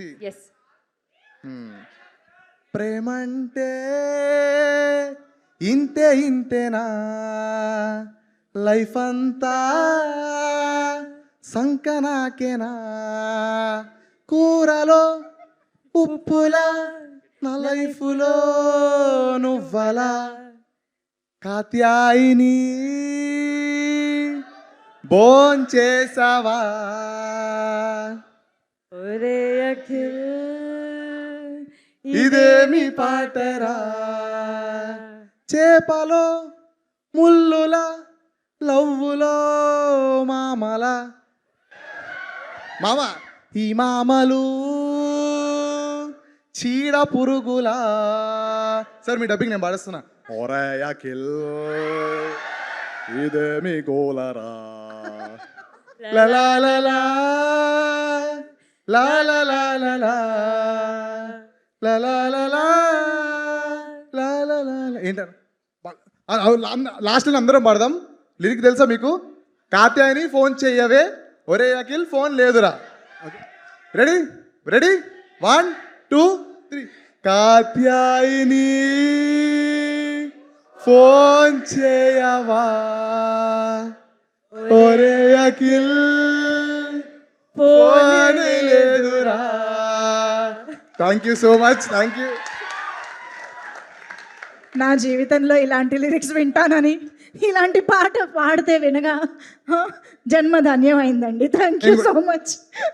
Yes ప్రేమంటే ఇంతే ఇంతేనా? Life అంతా సంకనాకేనా? కూరలో ఉప్పులా నా లైఫ్లో నువ్వలా కాత్యాయిని భోంచేసావా ఒరే అఖిల్ ఇదేమి పాటరా? చేపలో ముల్లుల లవ్వులో మామల. మామ ఈ మామలు చీడ పురుగులా. సార్ మీ డబ్బింగ్ నేను పాడిస్తున్నా. ఒరే అఖిల్ ఇదేమి గోలరా? లా లా లా. లా. లా లా లా లా లా లా లా లా లా లా లా లా లా. ఏంటారు లాస్ట్ అందరం పాడదాం. లిరిక్ తెలుసా మీకు? కాత్యాయని ఫోన్ చెయ్యవే. ఒరే అఖిల్ ఫోన్ లేదురా. Ready ready one two three Katyayani phone చేయవా ఒరే Akhil phone thank you so much thank you నా జీవితంలో ఇలాంటి లిరిక్స్ వింటానని ఇలాంటి పాట పాడితే వినగా జన్మ ధన్యమైందండి. Thank you so much